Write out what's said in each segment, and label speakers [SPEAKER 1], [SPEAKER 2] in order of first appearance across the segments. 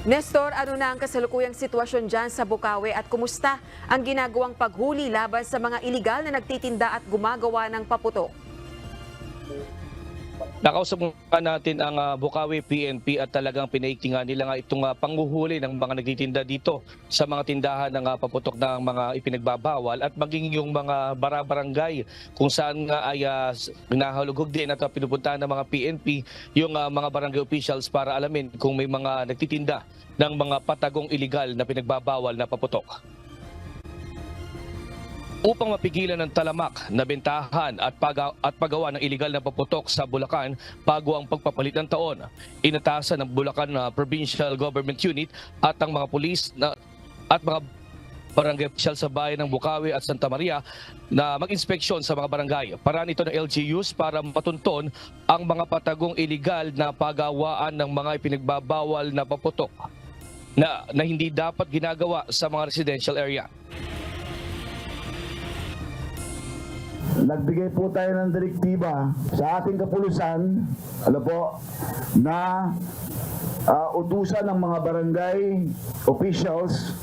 [SPEAKER 1] Nestor, ano na ang kasalukuyang sitwasyon dyan sa Bukawi at kumusta ang ginagawang paghuli laban sa mga iligal na nagtitinda at gumagawa ng paputok?
[SPEAKER 2] Nakausap nga natin ang ah, Bukawi PNP at talagang pinaikti nga nila nga itong ah, panghuhuli ng mga nagtitinda dito sa mga tindahan ng ah, paputok ng mga ipinagbabawal at maging yung mga barabarangay kung saan nga ay uh, nahulugog din at ah, pinupuntahan ng mga PNP yung ah, mga barangay officials para alamin kung may mga nagtitinda ng mga patagong iligal na pinagbabawal na paputok. Upang mapigilan ng talamak na bentahan at, paga- at paggawa ng iligal na paputok sa Bulacan bago ang pagpapalit ng taon, inatasan ng Bulacan na Provincial Government Unit at ang mga pulis na, at mga barangay official sa bayan ng Bukawi at Santa Maria na mag-inspeksyon sa mga barangay. Para nito ng LGUs para matunton ang mga patagong iligal na pagawaan ng mga ipinagbabawal na paputok na, na hindi dapat ginagawa sa mga residential area.
[SPEAKER 3] Nagbigay po tayo ng direktiba sa ating kapulisan, ano po, na ah, utusan ng mga barangay officials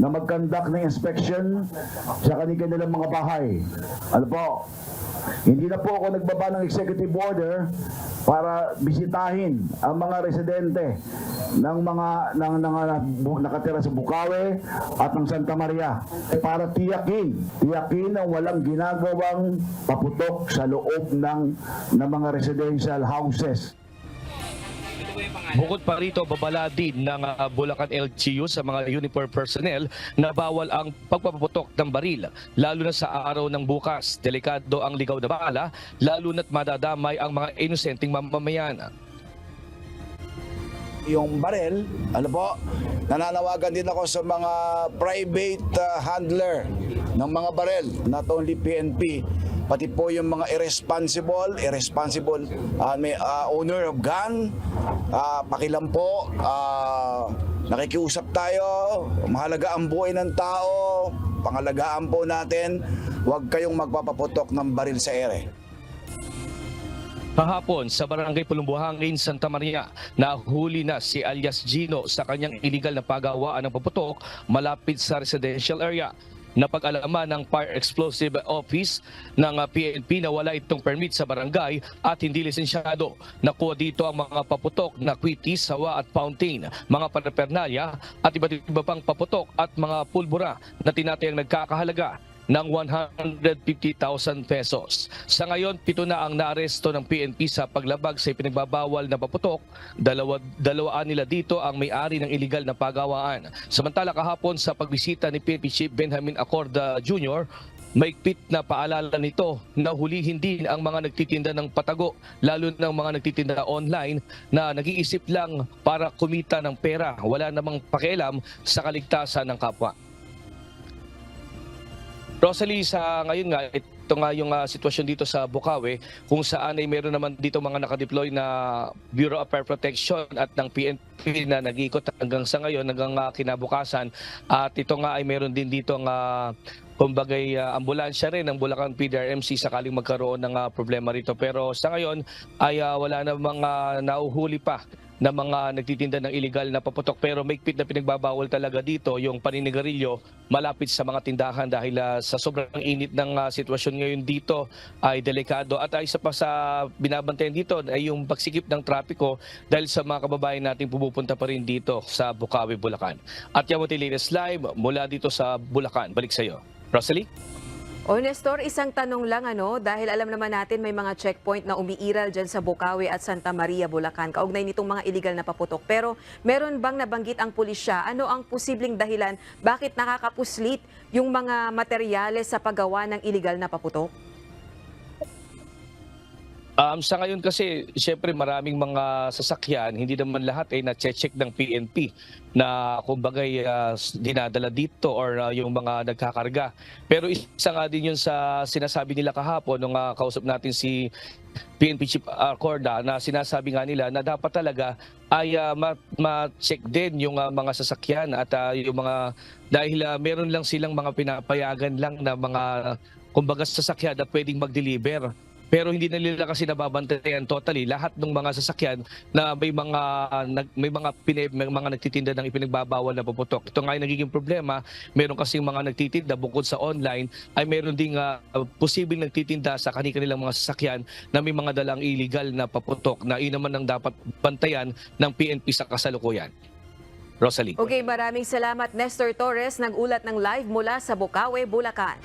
[SPEAKER 3] na mag-conduct ng inspection sa kanilang mga bahay. Ano po, hindi na po ako nagbaba ng executive order para bisitahin ang mga residente ng mga ng, ng, ng nakatira sa Bukawi at ng Santa Maria para tiyakin tiyakin na walang ginagawang paputok sa loob ng ng mga residential houses.
[SPEAKER 2] Bukod pa rito, babala din ng ah, Bulacan LGU sa mga uniform personnel na bawal ang pagpapaputok ng baril, lalo na sa araw ng bukas. Delikado ang ligaw na bala, lalo na't madadamay ang mga inosenteng mamamayan.
[SPEAKER 4] yung barel, ano po, nananawagan din ako sa mga private uh, handler ng mga barel, not only PNP, pati po yung mga irresponsible, irresponsible uh, may, uh, owner of gun, uh, pakilam po, uh, nakikiusap tayo, mahalaga ang buhay ng tao, pangalagaan po natin, huwag kayong magpapaputok ng baril sa ere.
[SPEAKER 2] Kahapon sa Barangay Pulumbuhangin, Santa Maria, nahuli na si alias Gino sa kanyang illegal na pagawaan ng paputok malapit sa residential area. Napag-alaman ng Fire Explosive Office ng ah, PNP na wala itong permit sa barangay at hindi lisensyado. Nakuha dito ang mga paputok na kwiti, sawa at fountain, mga parapernalya at iba't iba pang paputok at mga pulbura na tinatayang nagkakahalaga ng 150,000 pesos. Sa ngayon, pito na ang naaresto ng PNP sa paglabag sa ipinagbabawal na paputok. Dalawa, dalawaan nila dito ang may-ari ng iligal na pagawaan. Samantala kahapon sa pagbisita ni PNP Chief Benjamin Acorda Jr., Maigpit na paalala nito na hulihin din ang mga nagtitinda ng patago, lalo ng mga nagtitinda online na nag-iisip lang para kumita ng pera. Wala namang pakialam sa kaligtasan ng kapwa. Rosalie, sa ngayon nga, ito nga yung ah, sitwasyon dito sa Bukawi kung saan ay meron naman dito mga nakadeploy na Bureau of Fire Protection at ng PNP na nag-iikot hanggang sa ngayon, hanggang ah, kinabukasan. At ito nga ay meron din dito nga kumbagay ah, ambulansya rin ng Bulacan PDRMC sakaling magkaroon ng ah, problema rito. Pero sa ngayon ay ah, wala na mga nauhuli pa na mga nagtitinda ng illegal na paputok pero maigpit na pinagbabawal talaga dito yung paninigarilyo malapit sa mga tindahan dahil ah, sa sobrang init ng ah, sitwasyon ngayon dito ay delikado at ay isa pa sa binabantayan dito ay yung pagsikip ng trapiko dahil sa mga kababayan nating pumupunta pa rin dito sa Bukawi, Bulacan. At yan latest live mula dito sa Bulacan. Balik sa iyo. Rosalie?
[SPEAKER 1] O Nestor, isang tanong lang ano, dahil alam naman natin may mga checkpoint na umiiral dyan sa Bukawi at Santa Maria, Bulacan, kaugnay nitong mga illegal na paputok. Pero meron bang nabanggit ang pulisya? Ano ang posibleng dahilan bakit nakakapuslit yung mga materyales sa paggawa ng illegal na paputok?
[SPEAKER 2] Um, sa ngayon kasi, siyempre maraming mga sasakyan, hindi naman lahat ay na-check ng PNP na kumbagay uh, dinadala dito or uh, yung mga nagkakarga. Pero isa nga din yun sa sinasabi nila kahapon nung uh, kausap natin si PNP Chief Arcorda na sinasabi nga nila na dapat talaga ay uh, ma- ma-check din yung uh, mga sasakyan at uh, yung mga dahil uh, meron lang silang mga pinapayagan lang na mga kumbaga sasakyan na pwedeng mag-deliver pero hindi na nila kasi nababantayan totally lahat ng mga sasakyan na may mga may mga pine, may mga nagtitinda ng ipinagbabawal na paputok. Ito nga ay nagiging problema. Meron kasing mga nagtitinda bukod sa online ay meron ding uh, posibleng nagtitinda sa kanilang mga sasakyan na may mga dalang illegal na paputok na yun naman ang dapat bantayan ng PNP sa kasalukuyan. Rosalie.
[SPEAKER 1] Okay, maraming salamat Nestor Torres, nag-ulat ng live mula sa Bukawe, Bulacan.